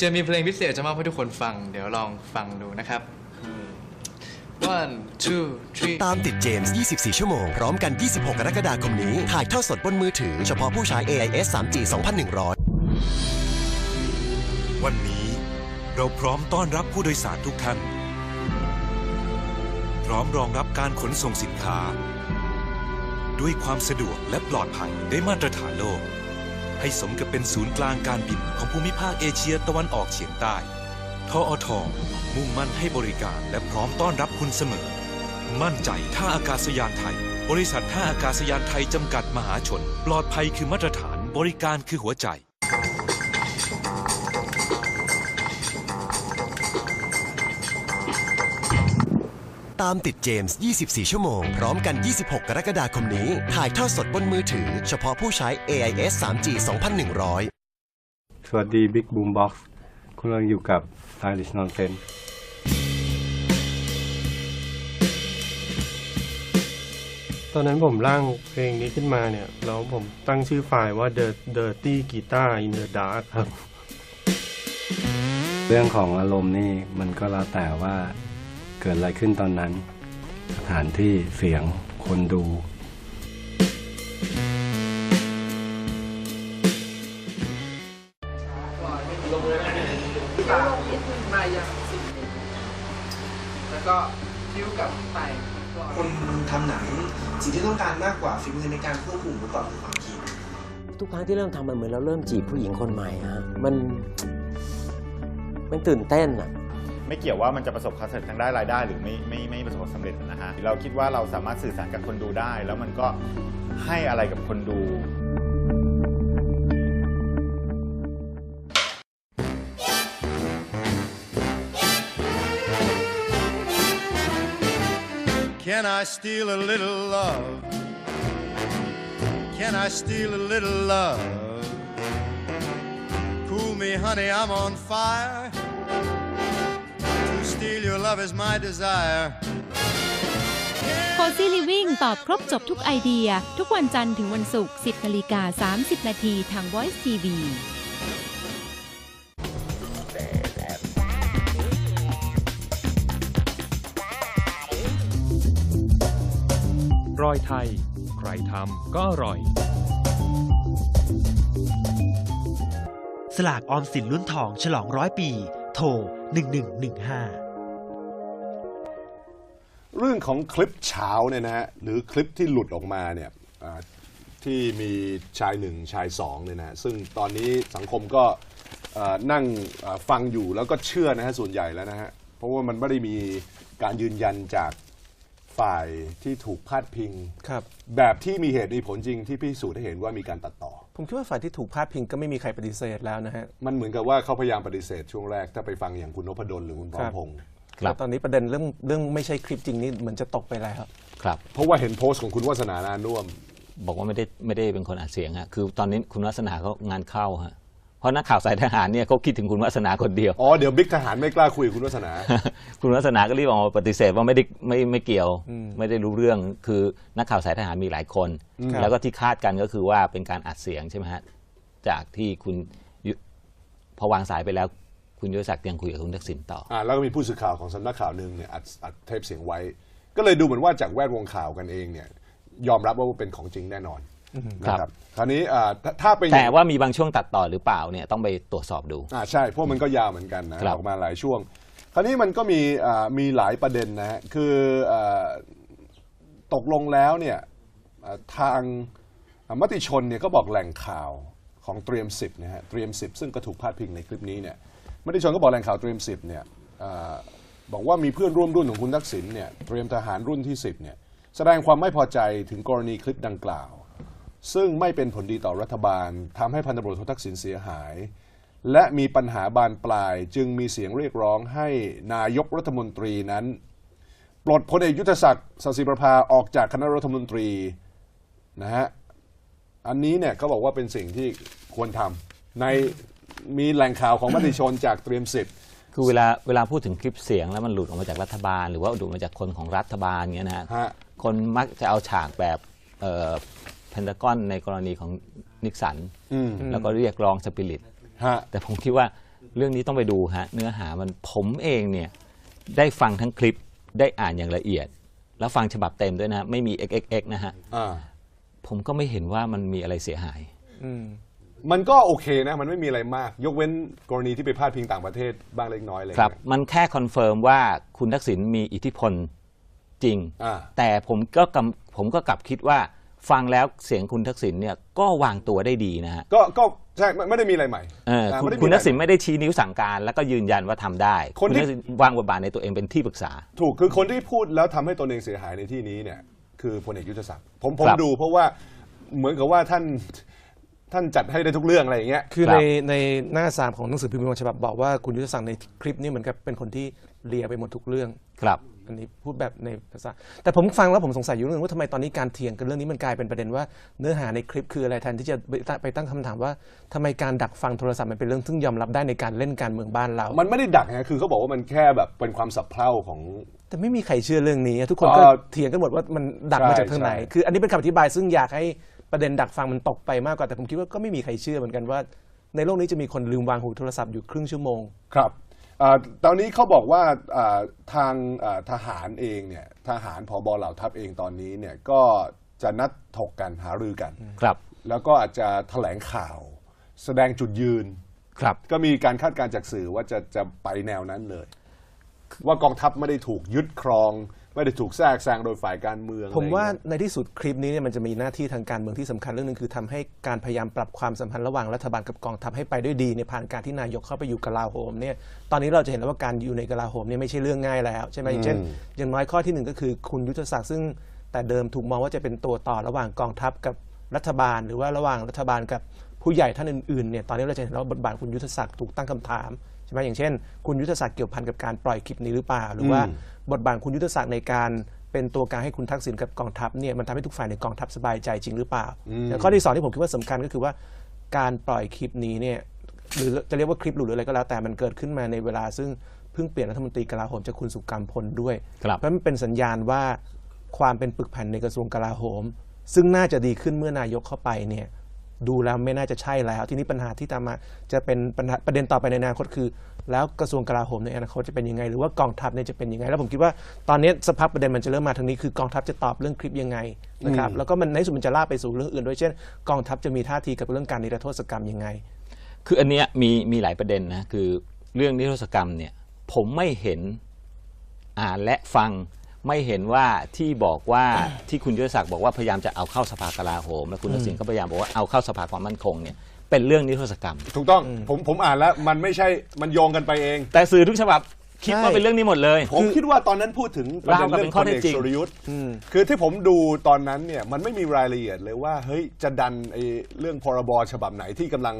จะมีเพลงพิเศษจะมอบให้ทุกคนฟัง เดี๋ยวลองฟังดูนะครับ one two three ตามติดเจมส์ 24 ชั่วโมง พร้อมกัน 26 กรกฎาคมนี้ ถ่ายทอดสดบนมือถือ เฉพาะผู้ใช้ AIS 3G 2100 วันนี้เราพร้อมต้อนรับผู้โดยสารทุกท่าน พร้อมรองรับการขนส่งสินค้า ด้วยความสะดวกและปลอดภัยได้มาตรฐานโลก ให้สมกับเป็นศูนย์กลางการบินของภูมิภาคเอเชียตะวันออกเฉียงใต้ ทออทมุ่งมั่นให้บริการและพร้อมต้อนรับคุณเสมอ มั่นใจท่าอากาศยานไทย บริษัทท่าอากาศยานไทยจำกัดมหาชน ปลอดภัยคือมาตรฐาน บริการคือหัวใจ ตามติดเจมส์ 24 ชั่วโมง พร้อมกัน 26 กรกฎาคมนี้ ถ่ายทอดสดบนมือถือ เฉพาะผู้ใช้ AIS 3G 2100 สวัสดี Big Boom Box คุณกำลังอยู่กับ Irish Nonsense ตอนนั้นผมร่างเพลงนี้ขึ้นมาเนี่ย แล้วผมตั้งชื่อไฟล์ว่า The Dirty Guitar in the Dark ครับ เรื่องของอารมณ์นี่มันก็แล้วแต่ว่า เกิดอะไรขึ้นตอนนั้น สถานที่เสียงคนดู มาอย่างสิ่งนี้แล้วก็คิ้วกับไตคนทำหนังสิ่งที่ต้องการมากกว่าฝีมือในการควบคุมอุปกรณ์คือความคิดทุกครั้งที่เริ่มทำมันเหมือนเราเริ่มจีบผู้หญิงคนใหม่ฮะมันมันตื่นเต้นอะ ไม่เกี่ยวว่ามันจะประสบความสำเร็จทางด้านรายได้ หรือไม่ไม่ไม่ประสบความสำเร็จนะฮะเราคิดว่าเราสามารถสื่อสารกับคนดูได้ แล้วมันก็ให้อะไรกับคนดู Can I steal a little love? Can I steal a little love? Cool me, honey, I'm on fire. To steal your love is my desire. โคซี่ลิวิ่งตอบครบจบทุกไอเดีย ทุกวันจันทร์ถึงวันศุกร์ 10นาฬิกา30 นาทีทาง Voice TV รอยไทย ใครทำก็อร่อย สลากออมสินรุ่นทองฉลองร้อยปี โทร 1115 เรื่องของคลิปเช้าเนี่ยนะฮะหรือคลิปที่หลุดออกมาเนี่ยอ่าที่มีชายหนึ่งชายสองเนี่ยนะฮะซึ่งตอนนี้สังคมก็อ่านั่งอ่าฟังอยู่แล้วก็เชื่อนะฮะส่วนใหญ่แล้วนะฮะเพราะว่ามันไม่ได้มีการยืนยันจากฝ่ายที่ถูกพาดพิง ครับ แบบที่มีเหตุมีผลจริงที่พิสูจน์ให้เห็นว่ามีการตัดต่อ ผมคิดว่าฝ่ายที่ถูกพาดพิงก็ไม่มีใครปฏิเสธแล้วนะฮะ มันเหมือนกับว่าเขาพยายามปฏิเสธช่วงแรก ถ้าไปฟังอย่างคุณนพดลหรือคุณพร้อมพง ษ์แต่ตอนนี้ประเด็นเรื่องเรื่องไม่ใช่คลิปจริงนี่เหมือนจะตกไปแล้วครับ เพราะว่าเห็นโพสต์ของคุณวัฒนานานุ่วม บอกว่าไม่ได้ไม่ได้เป็นคนอัดเสียงฮะคือตอนนี้คุณวัฒนาเขางานเข้าฮะเพราะนักข่าวสายทหารเนี่ยเขาคิดถึงคุณวัฒนาคนเดียว อ๋อ เดี๋ยวบิ๊กทหารไม่กล้าคุยกับคุณวัฒนา คุณวัฒนาก็รีบออกมาปฏิเสธว่าไม่ได้ไม่ไม่เกี่ยวอืมไม่ได้รู้เรื่องคือนักข่าวสายทหารมีหลายคนอืมแล้วก็ที่คาดกันก็คือว่าเป็นการอัดเสียงใช่ไหมฮะจากที่คุณยุพอวางสายไปแล้ว คุณยุทธศักดิ์ยังคุยกับคุณทักษิณต่ออ่าแล้วก็มีผู้สื่อข่าวของสำนักข่าวหนึ่งเนี่ยอัดอัดเทปเสียงไว้ ก็เลยดูเหมือนว่าจากแวดวงข่าวกันเองเนี่ยยอมรับว่าเป็นของจริงแน่นอนครับนะคราวนี้อ่าถ้าถ้าเป็นแต่ว่ามีบางช่วงตัดต่อหรือเปล่าเนี่ยต้องไปตรวจสอบดูอ่าใช่เพราะมันก็ยาวเหมือนกันนะครับออกมาหลายช่วง คราวนี้มันก็มีอ่ามีหลายประเด็นนะฮะคืออ่าตกลงแล้วเนี่ยอ่าทางอ่ามติชนเนี่ยก็บอกแหล่งข่าวของเตรียมสิบนะฮะเตรียมสิบซึ่งก็ถูกพาดพิงในคลิปนี้เนี่ย มติชนก็บอกแหล่งข่าวเตรียมสิบเนี่ยอบอกว่ามีเพื่อนร่วมรุ่นของคุณทักษิณเนี่ยเตรียมทหารรุ่นที่ 10เนี่ยแสดงความไม่พอใจถึงกรณีคลิปดังกล่าว ซึ่งไม่เป็นผลดีต่อรัฐบาลทำให้พันตำรวจโททักษิณเสียหาย และมีปัญหาบานปลายจึงมีเสียงเรียกร้องให้นายกรัฐมนตรีนั้น ปลดพลเอกยุทธศักดิ์สศิประภาออกจากคณะรัฐมนตรีนะฮะอันนี้เนี่ยเขาบอกว่าเป็นสิ่งที่ควรทำใน มีแหล่งข่าวของมติชนจากเตรียมสิบ คือเวลาเวลาพูดถึงคลิปเสียงแล้วมันหลุดออกมาจากรัฐบาล หรือว่าหลุดมาจากคนของรัฐบาลเงี้ยนะฮะฮะ คนมักจะเอาฉากแบบเพนตากอนในกรณีของนิกสัน อืมแล้วก็เรียกร้องสปิริต ฮะ แต่ผมคิดว่าเรื่องนี้ต้องไปดูฮะเนื้อหามันผมเองเนี่ยได้ฟังทั้งคลิปได้อ่านอย่างละเอียด แล้วฟังฉบับเต็มด้วยนะ ไม่มี xxx นะฮะ อ่า ผมก็ไม่เห็นว่ามันมีอะไรเสียหายมั นก็โอเคนะ มันไม่มีอะไรมาก ยกเว้นกรณีที่ไปพาดพิงต่างประเทศบ้างเล็กน้อยอะไรครับ เงี้ย มันแค่คอนเฟิร์มว่าคุณทักษิณมีอิทธิพลจริง อ่า แต่ผมก็กำผมก็กลับคิดว่าฟังแล้วเสียงคุณทักษิณเนี่ยก็วางตัวได้ดีนะฮะก็ก็ใช่ไม่ไม่ได้มีอะไรใหม่เอออ่าคุณไม่ได้มีคุณอะไรทักษิณไม่ได้ชี้นิ้วสั่งการ แล้วก็ยืนยันว่าทำได้คนที่ณทักษิณวางบทบาทในตัวเองเป็นที่ปรึกษา ถูกคือคนที่พูดแล้วทำให้ตนเองเสียหายในที่นี้เนี่ย คือพลเอกยุทธศักดิ์ผมผมครับ ดูเพราะว่าเหมือนกับว่าท่าน ท่านจัดให้ได้ทุกเรื่องอะไรอย่างเงี้ย คือในในหน้าสามของหนังสือพิมพ์บางฉบับบอกว่าคุณยุทธศักดิ์ในคลิปนี้เหมือนกับเป็นคนที่เลียไปหมดทุกเรื่อง ครับ อันนี้พูดแบบในภาษา แต่ผมฟังแล้วผมสงสัยอยู่เรื่องว่าทำไมตอนนี้การเถียงกันเรื่องนี้มันกลายเป็นประเด็นว่าเนื้อหาในคลิปคืออะไรแทนที่จะไปตั้งไปตั้งคำถามว่าทำไมการดักฟังโทรศัพท์มันเป็นเรื่องซึ่งยอมรับได้ในการเล่นการเมืองบ้านเรา มันไม่ได้ดักนะคือเขาบอกว่ามันแค่แบบเป็นความสับเพร่าของ แต่ไม่มีใครเชื่อเรื่องนี้ทุกคนก็เอ่อเถียงกันหมดว่ามันดักมาจากทางไหน ใช่คืออันนี้เป็นคำอธิบายซึ่งอยากให้ ประเด็นดักฟังมันตกไปมากกว่าแต่ผมคิดว่าก็ไม่มีใครเชื่อเหมือนกันว่า ในโลกนี้จะมีคนลืมวางหูโทรศัพท์อยู่ครึ่งชั่วโมง ครับเอ่อตอนนี้เขาบอกว่าเอ่อทางเอ่อทหารเองเนี่ยทหารผบเหล่าทัพเองตอนนี้เนี่ยก็จะนัดถกกันหารือกัน ครับแล้วก็อาจจะแถลงข่าว แสดงจุดยืน ครับ ก็มีการคาดการณ์จากสื่อว่าจะจะไปแนวนั้นเลย ว่ากองทัพไม่ได้ถูกยึดครอง ไม่ได้ถูกแทรกแซงโดยฝ่ายการเมืองผมว่าอะไรอย่งเงี้ยในที่สุดคลิปนี้เนี่ยมันจะมีหน้าที่ทางการเมืองที่สำคัญเรื่องหนึงคือทำให้การพยายามปรับความสัมพันธ์ระหว่างรัฐบาลกับกองทัพให้ไปด้วยดีในผ่านการที่นายกเข้าไปอยู่กลาโหมเนี่ยตอนนี้เราจะเห็นแล้วว่าการอยู่ในกลาโหมเนี่ยไม่ใช่เรื่องง่ายแล้วใช่ไหมอย่างเช่นอืมอย่างน้อยข้อที่หนึ่งก็คือคุณยุทธศักดิ์ซึ่ง แต่เดิมถูกมองว่าจะเป็นตัวต่อระหว่างกองทัพกับรัฐบาล หรือว่าระหว่างรัฐบาลกับผู้ใหญ่ท่านอื่นๆเนี่ยตอนนี้เราจะเห็นว่าบทบาทคุณยุทธศักดิ์ถูกตั้งคำถาม ใช่ไหมอย่างเช่น คุณยุทธศักดิ์เกี่ยวพันกับการปล่อยคลิปนี้หรือเปล่า หรือว่าอืมบทบาทคุณยุทธศักดิ์ในการเป็นตัวกลางให้คุณทักษิณกับกองทัพเนี่ยมันทำให้ทุกฝ่ายในกองทัพสบายใจจริงหรือเปล่าอืมแล้วข้อที่สองที่ผมคิดว่าสำคัญก็คือว่าการปล่อยคลิปนี้เนี่ยหรือจะเรียกว่าคลิปหลุดหรืออะไรก็แล้วแต่มันเกิดขึ้นมาในเวลาซึ่งเพิ่งเปลี่ยนรัฐมนตรีกลาโหมจากคุณสุกรรมพลด้วยครับเพราะมันเป็นสัญญาณว่าความเป็นปึกแผ่นในกระทรวงกลาโหม ซึ่งน่าจะดีขึ้นเมื่อนายกเข้าไปเนี่ย ดูแล้วไม่น่าจะใช่แล้ว ทีนี้ปัญหาที่ตามมาจะเป็นปัญหาประเด็นต่อไปในอนาคตคือ แล้วกระทรวงกลาโหมในอนาคตจะเป็นยังไง หรือว่ากองทัพเนี่ยจะเป็นยังไง แล้วผมคิดว่าตอนนี้สภาพประเด็นมันจะเริ่มมาทางนี้คือกองทัพจะตอบเรื่องคลิปยังไงนะครับอืมแล้วก็มันในที่สุดมันจะลากไปสู่เรื่องอื่นด้วยเช่น กองทัพจะมีท่าทีกับเรื่องการนิรโทษกรรมยังไง คืออันเนี้ยมีมีหลายประเด็นนะคือเรื่องนิรโทษกรรมเนี่ยผมไม่เห็นอ่านและฟัง ไม่เห็นว่าที่บอกว่าที่คุณยุทธศักดิ์บอกว่าพยายามจะเอาเข้าสภากลาโหม และคุณทักษิณก็พยายามบอกว่าเอาเข้าสภาความมั่นคงเนี่ยเป็นเรื่องนิรโทษกรรม ถูกต้องผมผมอ่านแล้วมันไม่ใช่มันโยงกันไปเอง แต่สื่อทุกฉบับคิดว่าเป็นเรื่องนี้หมดเลย ผมคิดว่าตอนนั้นพูดถึงประเด็นราวกับเรื่เป็องนข้อพลเท็เอจกจริงสุรยุทธ์คือที่ผมดูตอนนั้นเนี่ยมันไม่มีรายละเอียดเลยว่าเฮ้ยจะดันไอ้เรื่องพรบฉบับไหนที่กำลัง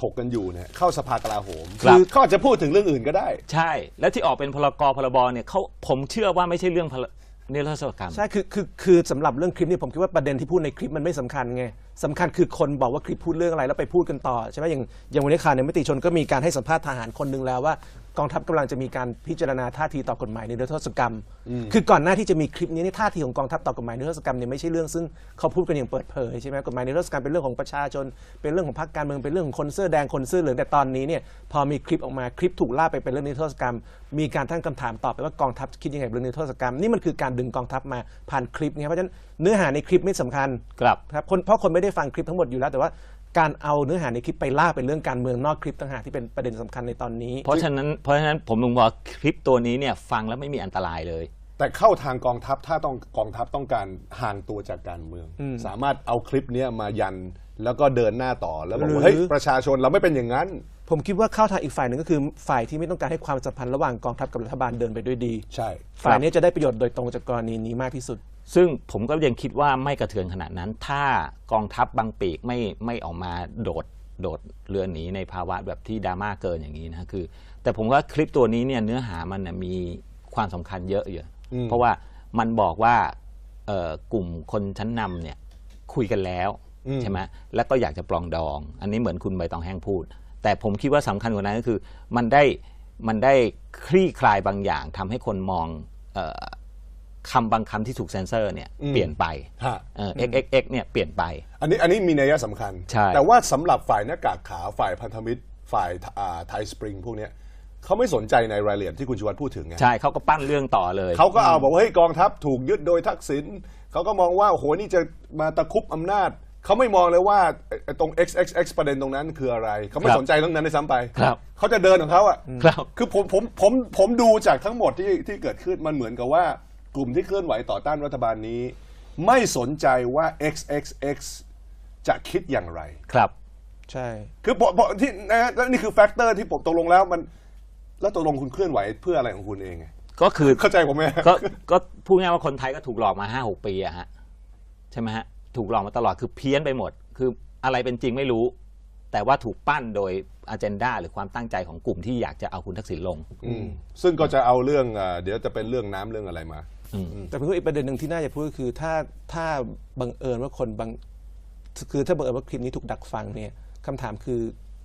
ถกกันอยู่เนี่ยเข้าสภากลาโหมครับ คือเขาอาจจะพูดถึงเรื่องอื่นก็ได้ ใช่ และที่ออกเป็นพรกพรบเนี่ยเขาผมเชื่อว่าไม่ใช่เรื่องพรนิรโทษกรรม ใช่คือคือคือสำหรับเรื่องคลิปนี่ผมคิดว่าประเด็นที่พูดในคลิปมันไม่สำคัญไงสำคัญคือคนบอกว่าคลิปพูดเรื่องอะไรแล้วไปพูดกันต่อใช่ไหมอย่างอย่างวันนี้ข่าวในมติชนก็มีการให้สัมภาษณ์ทหารคนหนึ่งแล้วว่า กองทัพกำลังจะมีการพิจารณาท่าทีต่อกฎหมายนิรโทษกรรมอืมคือก่อนหน้าที่จะมีคลิปนี้นี่ท่าทีของกองทัพต่อกฎหมายนิรโทษกรรมเนี่ยไม่ใช่เรื่องซึ่งเขาพูดกันอย่างเปิดเผยใช่ไหมกฎหมายนิรโทษกรรมเป็นเรื่องของประชาชน เป็นเรื่องของพรรคการเมืองเป็นเรื่องของคนเสื้อแดงคนเสื้อเหลืองแต่ตอนนี้เนี่ยพอมีคลิปออกมาคลิปถูกล่ากไปเป็นเรื่องนิรโทษกรรม มีการตั้งคำถามตอบไปว่ากองทัพคิดยังไงกับเรื่องนิรโทษกรรมนี่มันคือการดึงกองทัพมาผ่านคลิปไงเพราะฉะนั้นเนื้อหาในคลิปไม่สำคัญครับครับคนเพราะคนไม่ได้ฟังคลิปทั้งหมดอยู่แล้วแต่ว่า การเอาเนื้อหาในคลิปไปล่ากเป็นเรื่องการเมืองนอกคลิปต่างหากที่เป็นประเด็นสำคัญในตอนนี้เพราะฉะนั้นเพราะฉะนั้นผมถึงบอกคลิปตัวนี้เนี่ยฟังแล้วไม่มีอันตรายเลย แต่เข้าทางกองทัพถ้าต้องกองทัพต้องการห่างตัวจากการเมืองอืมสามารถเอาคลิปเนี้ยมายันแล้วก็เดินหน้าต่อแล้วบอกหรือว่าเฮ้ยประชาชนเราไม่เป็นอย่างนั้น ผมคิดว่าเข้าทางอีกฝ่ายหนึ่งก็คือฝ่ายที่ไม่ต้องการให้ความสัมพันธ์ระหว่างกองทัพกับรัฐบาลเดินไปด้วยดี ใช่ ฝ่ายนี้จะได้ประโยชน์โดยตรงจากกรณีนี้มากที่สุด ซึ่งผมก็ยังคิดว่าไม่กระเทือนขนาดนั้น ถ้ากองทัพบางปีกไม่ไม่ออกมาโดดโดดเรือหนีในภาวะแบบที่ดราม่าเกินอย่างนี้นะคือ แต่ผมว่าคลิปตัวนี้เนี่ยเนื้อหามันน่ะมีความสำคัญเยอะอยู่อืมเพราะว่ามันบอกว่าเอ่อกลุ่มคนชั้นนำเนี่ยคุยกันแล้วใช่ไหมแล้วก็อยากจะปลองดอง อันนี้เหมือนคุณใบตองแห้งพูด แต่ผมคิดว่าสำคัญกว่านั้นก็คือ มันได้มันได้คลี่คลายบางอย่างทำให้คนมองเออ คำบางคำที่ถูกเซ็นเซอร์เนี่ยอืมเปลี่ยนไปฮะ เออ xxx เนี่ยเปลี่ยนไป อันนี้อันนี้มีนัยสำคัญ ใช่ แต่ว่าสำหรับฝ่ายหน้ากากขาวฝ่ายพันธมิตร ฝ่ายไทยสปริงพวกเนี้ยเขาไม่สนใจในรายละเอียดที่คุณชวัตพูดถึงไงใช่เขาก็ปั้นเรื่องต่อเลย เขาก็เอาบอกว่าเฮ้ยกองทัพถูกยึดโดยทักษิณเขาก็มองว่าโอ้โหนี่จะมาตะคุบอำนาจ เขาไม่มองเลยว่าไอ้ไอ้ตรง XXX ประเด็นตรงนั้นคืออะไร เขาไม่ครับสนใจเรื่องนั้นด้วยซ้ำไปครับเขาจะเดินของเขาอะครับ คือผมผมผมผมดูจากทั้งหมดที่ที่เกิดขึ้นมันเหมือนกับว่า กลุ่มที่เคลื่อนไหวต่อต้านรัฐบาลนี้ ไม่สนใจว่า XXX จะคิดอย่างไร ครับ ใช่ คือผมผมที่นะฮะแล้วนี่คือแฟกเตอร์ที่ผมตกลงแล้วมัน แล้วตกลงคุณเคลื่อนไหวเพื่ออะไรของคุณเองไงก็คือเข้าใจผมไหมก็ก็พูดง่ายๆว่าคนไทยก็ถูกหลอกมาห้าหกปีอะฮะใช่ไหมฮะถูกหลอกมาตลอดคือเพี้ยนไปหมด คืออะไรเป็นจริงไม่รู้ แต่ว่าถูกปั้นโดยอ g e n d a หรือความตั้งใจของกลุ่มที่อยากจะเอาคุณทักษิณลง อืมซึ่งก็จะเอาเรื่องอ่าเดี๋ยวจะเป็นเรื่องน้ำเรื่องอะไรมา แต่ผมว่าอีกประเด็นหนึ่งที่น่าจะพูดก็คือถ้าถ้าบังเอิญว่าคนบางคือถ้าบังเอิญว่าคลิปนี้ถูกดักฟังเนี่ยคำถามคือ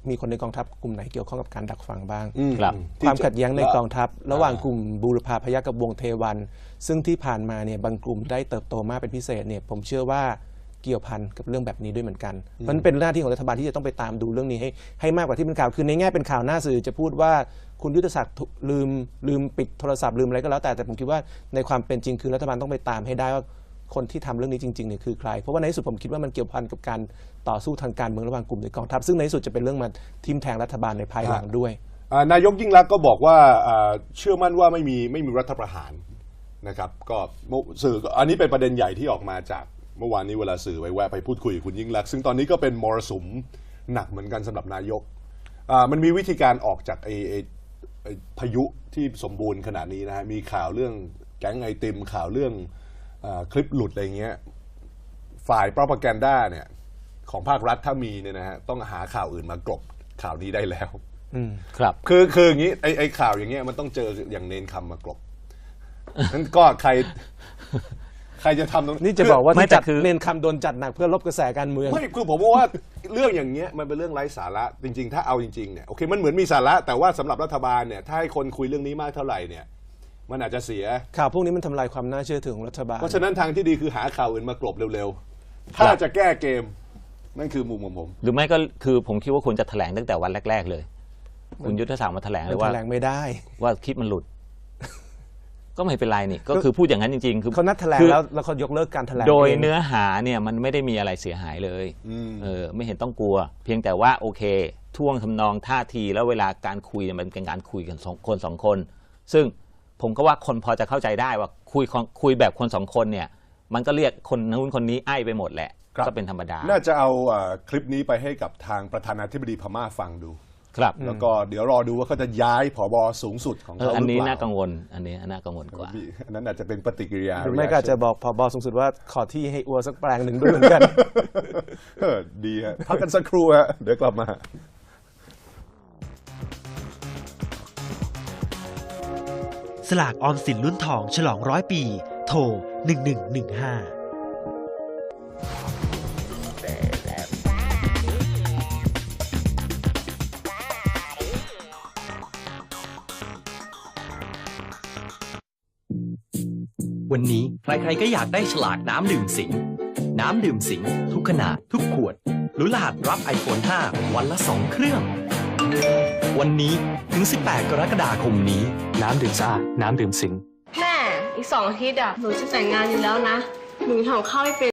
มีคนในกองทัพกลุ่มไหนเกี่ยวข้องกับการดักฟังบ้างอืมครับความขัดแย้งในที่จะกองทัพ ระหว่างกลุ่มบูรพาพยัคฆ์กับวงเทวัน ซึ่งที่ผ่านมาเนี่ยบางกลุ่มได้เติบโตมากเป็นพิเศษเนี่ยผมเชื่อว่า เกี่ยวพันกับเรื่องแบบนี้ด้วยเหมือนกันมันเป็นหน้าที่ของรัฐบาลที่จะต้องไปตามดูเรื่องนี้ให้ให้มากกว่าที่เป็นข่าวคือในแง่เป็นข่าวหน้าสื่อจะพูดว่าคุณยุทธศักดิ์ถูกลืมลืมปิดโทรศัพท์ลืมอะไรก็แล้วแต่แต่ผมคิดว่าในความเป็นจริงคือรัฐบาลต้องไปตามให้ได้ว่าคนที่ทำเรื่องนี้จริงๆเนี่ยคือใคร เพราะว่าในที่สุดผมคิดว่ามันเกี่ยวพันกับการต่อสู้ทางการเมืองระหว่างกลุ่มในกองทัพซึ่งในที่สุดจะเป็นเรื่องมาทิมแทงรัฐบาลในภายหลังด้วยอ่านายกยิ่งรักษณ์ก็บอกว่าอ่าเชื่อมั่นว่าไม่มีไม่มีรัฐประหารนะครับก็เมื่อสื่อก็อันนี้เป็นประเด็นใหญ่ที่ออกมาจาก เมื่อวานนี้เวลาสื่อไปแวะไปพูดคุยกับคุณยิ่งรักษณ์ซึ่งตอนนี้ก็เป็นมรสุมหนักเหมือนกันสำหรับนายกอ่ามันมีวิธีการออกจากไอ้ไอ้ไอ้พายุที่สมบูรณ์ขนาดนี้นะฮะมีข่าวเรื่องแก๊งไอติมข่าวเรื่องอาคลิปหลุดอะไรเงี้ยฝ่าย p r o p a g a n d a เนี่ยของภาครัฐถ้ามีเนี่ยนะฮะต้องหาข่าวอื่นมากลบข่าวนี้ได้แล้ว อืมครับ คือคืออย่างนี้ไอไอข่าวอย่างเงี้ยมันต้องเจออย่างเนนคำมากลบนั้นก็ใคร ใครจะทำตรงนี่จะบอกว่าไม่ที่แต่จัดคือ เน้นคำโดนจัดหนักเพื่อลบกระแสการเมือง ไม่คือผมว่าเรื่องอย่างเงี้ยมันเป็นเรื่องไร้สาระจริง ๆ ถ้าเอาจริงๆเนี่ยโอเคมันเหมือนมีสาระ แต่ว่าสำหรับรัฐบาลเนี่ยถ้าให้คนคุยเรื่องนี้มากเท่าไหร่เนี่ยมันอาจจะเสีย ข่าวพวกนี้มันทำลายความน่าเชื่อถือของรัฐบาล เพราะฉะนั้นทางที่ดีคือหาข่าวอื่นมากลบเร็วๆ ถ้าจะแก้เกม นั่นคือมุมของผม หรือไม่ก็คือผมคิดว่าควรจะแถลงตั้งแต่วันแรก ๆ เลย คุณยุทธศักดิ์มาแถลงเลยว่าแถลงไม่ได้ ว่าคลิปมันหลุด ก็ไม่เป็นไรนี่ก็คือพูดอย่างนั้นจริงๆ คือเขานัดแถลงคือ แล้วแล้วเขายกเลิกการแถลงโดยงเนื้อหาเนี่ยมันไม่ได้มีอะไรเสียหายเลยเออไม่เห็นต้องกลัว เพียงแต่ว่าโอเค ท่วงทำนองท่าทีแล้วเวลาการคุยเนี่ยมันเป็นการคุยกันสองคนสองคน ซึ่งผมก็ว่าคนพอจะเข้าใจได้ว่าคุยของคุยแบบคนสองคนเนี่ย มันก็เรียกคนนู้นคนนี้ไอ้ไปหมดแหละ ครับ ก็เป็นธรรมดา น่าจะเอาเอ่อคลิปนี้ไปให้กับทางประธานาธิบดีพม่าฟังดู ครับแล้วก็เดี๋ยวรอดูว่าเขาจะย้ายผบสูงสุดของเอเขาออันนี้หรือเปล่น่ากังวล อันนี้น่ากังวลกว่า อันนั้นอาจจะเป็นปฏิกิริยา หรือไม่ก็อาจจะบอกพอบอสูงสุดว่าขอที่ให้อัวสักแปลงหนึ่งด้วยเหมือนกัน เออดีฮะพักกันสักครู่ฮะเดี๋ยวกลับมาสลากออมสินรุ่นทองฉลองร้อยปี โทร 1115 วันนี้ใครๆก็อยากได้ฉลากน้ำดื่มสิง น้ำดื่มสิง ทุกขนาดทุกขวดลุ้นรหัสรับ iPhone 5 วันละ 2 เครื่อง วันนี้ถึง 18 กรกฎาคมนี้ น้ำดื่มสะอาดน้ำดื่มสิง แม่อีกสองอาทิตย์อะหนูจะแต่งงานอยู่แล้วนะหนูทำข้าวไม่เป็น